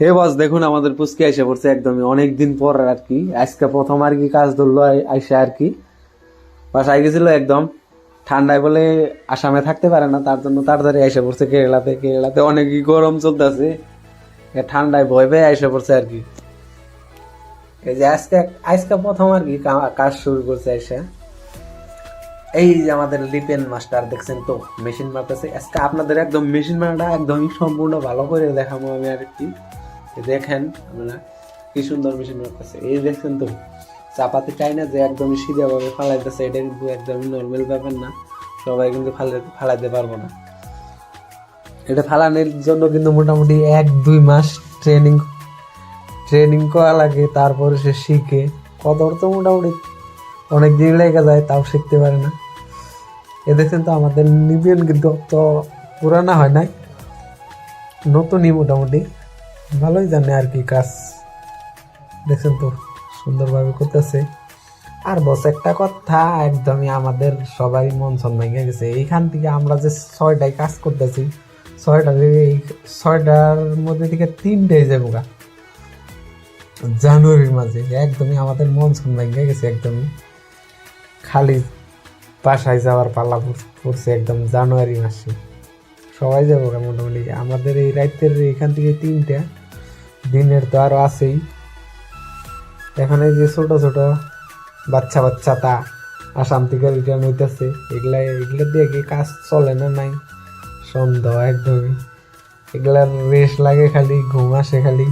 হে বস, দেখুন আমাদের পুচকি এসে পড়ছে একদমই। অনেক দিন পর আর কি। আজকে প্রথম আর কি কাজ ধরলো আই- আইসা আর কি। বাসায় গেছিল একদম। ঠান্ডায় বলে আসামে থাকতে পারে না, তার জন্য তাড়াতাড়ি এসে পড়ছে কেরালাতে। কেরালাতে অনেকই গরম চলতেছে। ঠান্ডায় ভয় পেয়ে এসে পড়ছে আর কি। এই যে আজকে আজকে প্রথম আর কি কাজ শুরু করছে এসে এই যে আমাদের লিপেন মাস্টার, দেখছেন তো, মেশিন মারতেছে। আজকে আপনাদের একদম মেশিন মারাটা একদমই সম্পূর্ণ ভালো করে দেখাবো আমি আর কি দেখেন আপনারা, কি সুন্দর মেশিন মারতেছে। এই দেখছেন তো, চাপাতে চাই না যে একদমই সিধা ভাবে ফালাইতেছে এটা কিন্তু একদমই নর্মাল ব্যাপার না। সবাই কিন্তু ফালাইতে ফালাইতে পারব না। এটা ফালানোর জন্য কিন্তু মোটামুটি এক, দুই মাস ট্রেনিং ট্রেনিং করা লাগে, তারপরে সে শিখে। কত তো মোটামুটি অনেক দিন লেগে যায়, তাও শিখতে পারে না। এ দেখছেন তো, আমাদের নিবিয়ন কিন্তু তো পুরানা হয় নাই। নতুনই মোটামুটি। ভালোই জানে আর কি কাজ। দেখছেন তো, সুন্দরভাবে করতেছে। আর বস, একটা কথা, একদমই আমাদের সবাই মন সন ভেঙে গেছে। এইখান থেকে আমরা যে ছয়টায় কাজ করতেছি ছয়টা এই ছয়টার মধ্যে থেকে তিনটে যাব গা। জানুয়ারির মাঝে, একদমই আমাদের মন সন ভেঙে গেছে একদমই। খালি বাসায় যাওয়ার পাল্লা পড়- পড়ছে একদম জানুয়ারি মাসে। সবাই যাব মোটামুটি। আমাদের এই রাইতের এখান থেকে তিনটা দিনের তো আরও আছেই। এখানে যে ছোট ছোট বাচ্চা বাচ্চা তা আসাম থেকে রিটার্ন হইতেছে এগুলা এগুলা দিয়ে কি কাজ চলে না নাই? সন্দেহ একদমই। এগুলার রেশ লাগে খালি ঘুম আসে খালি।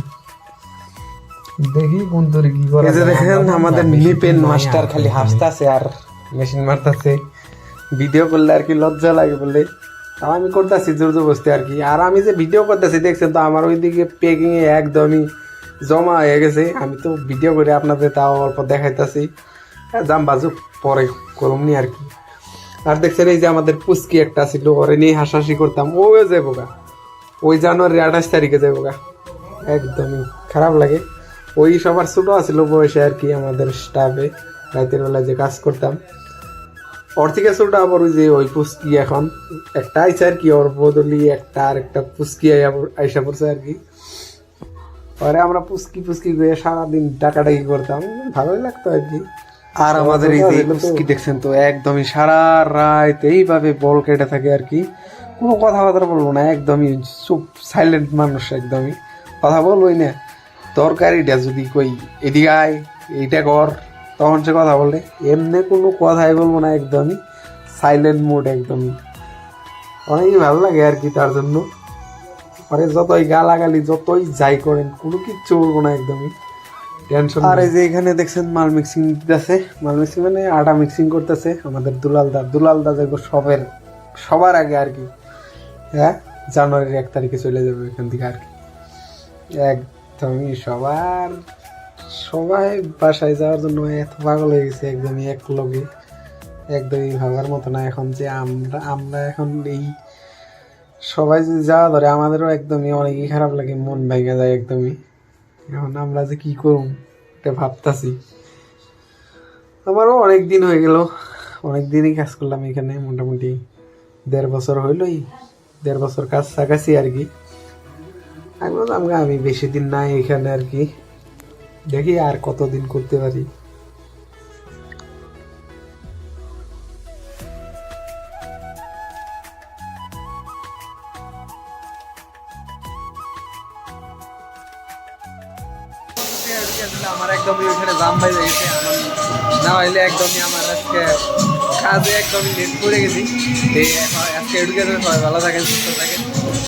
দেখি কোন তোর কি করে দেখেন আমাদের লিপেন মাস্টার খালি হাসতাছে আর মেশিন মারতাছে। ভিডিও করলে আর কি লজ্জা লাগে বলে। তাও আমি করতেছি জোর জবস্তি আর কি। আর আমি যে ভিডিও করতেছি, দেখছেন তো আমার ওইদিকে পেকিং এ একদমই জমা হয়ে গেছে। আমি তো ভিডিও করে আপনাদের তাও অল্প দেখাইতেছি। জাম বাজু পরে করমনি আর কি। আর দেখছেন এই যে আমাদের পুস্কি একটা ছিল, ওরে নিয়ে হাসাহাসি করতাম। ও যাব গা ওই জানুয়ারি আঠাশ তারিখে যাব গা একদমই খারাপ লাগে। ওই সবার ছোট আছিল বয়সে আর কি আমাদের স্টাফে রাতের বেলায় যে কাজ করতাম। আবার ওই যে ওই পুস্কি এখন। একটা আর কি, ওর বদলি একটা আর একটা পুস্কি আইসা পড়ছে আর কি। পরে আমরা পুস্কি পুস্কি সারাদিন ডাকাডাকি করতাম, ভালোই লাগতো আর কি। আর আমাদের এই যে পুস্কি দেখছেন তো, একদমই সারা রাত এইভাবে বল কেটে থাকে আর কি। কোনো কথাবার্তা বলব না, একদমই চুপ সাইলেন্ট মানুষ একদমই। কথা বলবোই না। তরকারিটা যদি কই, এদিকে আয়, এইটা কর। তখন সে কথা বলে, এমনি কোনো কথাই বলব না একদমই। সাইলেন্ট মুড একদমই। অনেকই ভালো লাগে আর কি তার জন্য। পরে যতই গালাগালি, যতই যাই করেন, কোনো কিচ্ছু বলব না একদমই। টেনশন আর এই যে এখানে দেখছেন মাল মিক্সিং দিতেছে। মাল মিক্সিং মানে আটা মিক্সিং করতেছে আমাদের দুলালদা দুলালদা দেখব সবের, সবার আগে আর কি। হ্যাঁ? জানুয়ারির এক তারিখে চলে যাবে এখান থেকে আর কি। একদমই সবার সবাই বাসায় যাওয়ার জন্য এত পাগল হয়ে গেছে একদমই এক লগে। একদমই ভাবার মতো না এখন যে আমরা আমরা এখন এই সবাই যদি যাওয়া ধরে, আমাদেরও একদমই অনেকই খারাপ লাগে, মন ভেঙে যায় একদমই। এখন আমরা যে কি করুম, এটা ভাবতাছি। আমারও অনেক দিন হয়ে গেল, অনেক দিনই কাজ করলাম এখানে, মোটামুটি দেড় বছর হইলই, দেড় বছর কাজ কাছাকাছি আর কি। আমি বললাম আমি বেশি দিন নাই এখানে আর কি। দেখি আর কতদিন করতে পারি। আমার একদমই ওইখানে জাম বাইরে গেছে না হইলে একদমই আমার আজকে কাজে একদমই লেট করে গেছি। আজকে এডুকেশন সবাই ভালো থাকেন, সুস্থ থাকেন।